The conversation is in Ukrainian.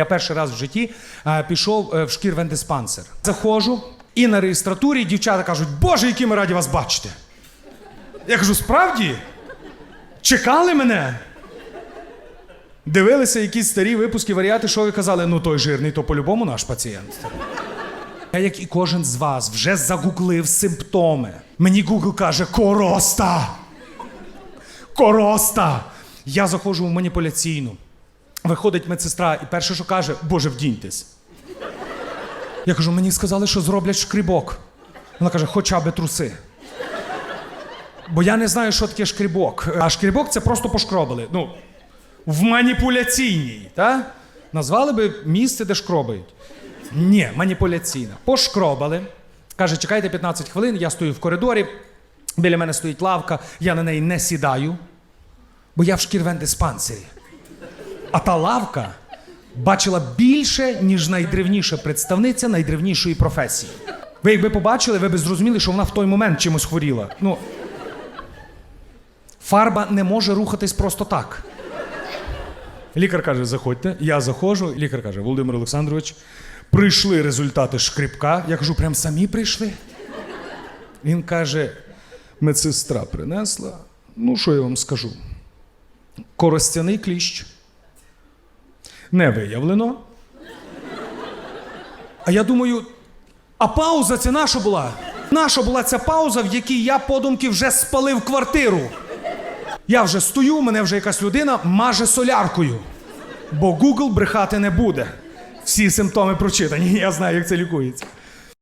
Я перший раз в житті е, пішов е, в шкірвендиспансер. Заходжу, і на реєстратурі дівчата кажуть, Боже, які ми раді вас бачити. Я кажу, справді? Чекали мене? Дивилися якісь старі випуски, варіати, що ви казали, ну той жирний, то по-любому наш пацієнт. Я, як і кожен з вас, вже загуглив симптоми. Мені Google каже короста. Короста. Я заходжу в маніпуляційну. Виходить медсестра і перше, що каже, Боже, вдіньтесь. Я кажу, мені сказали, що зроблять шкрібок. Вона каже, хоча би труси. Бо я не знаю, що таке шкрібок. А шкрібок це просто пошкробили. Ну, в маніпуляційній, так? Назвали би місце, де шкробають. Ні, маніпуляційна. Пошкробали. Каже, чекайте 15 хвилин, я стою в коридорі, біля мене стоїть лавка, я на неї не сідаю, бо я в шкірвендиспансері. А та лавка бачила більше, ніж найдревніша представниця найдревнішої професії. Ви якби побачили, ви б зрозуміли, що вона в той момент чимось хворіла. Ну, фарба не може рухатись просто так. Лікар каже, заходьте. Я заходжу. Лікар каже, Володимир Олександрович, прийшли результати шкрипка. Я кажу, прям самі прийшли. Він каже, медсестра принесла. Ну, що я вам скажу? Коростяний кліщ. Не виявлено. А я думаю, а пауза це наша була? Наша була ця пауза, в якій я подумки вже спалив квартиру. Я вже стою, мене вже якась людина маже соляркою. Бо Google брехати не буде. Всі симптоми прочитані, я знаю, як це лікується.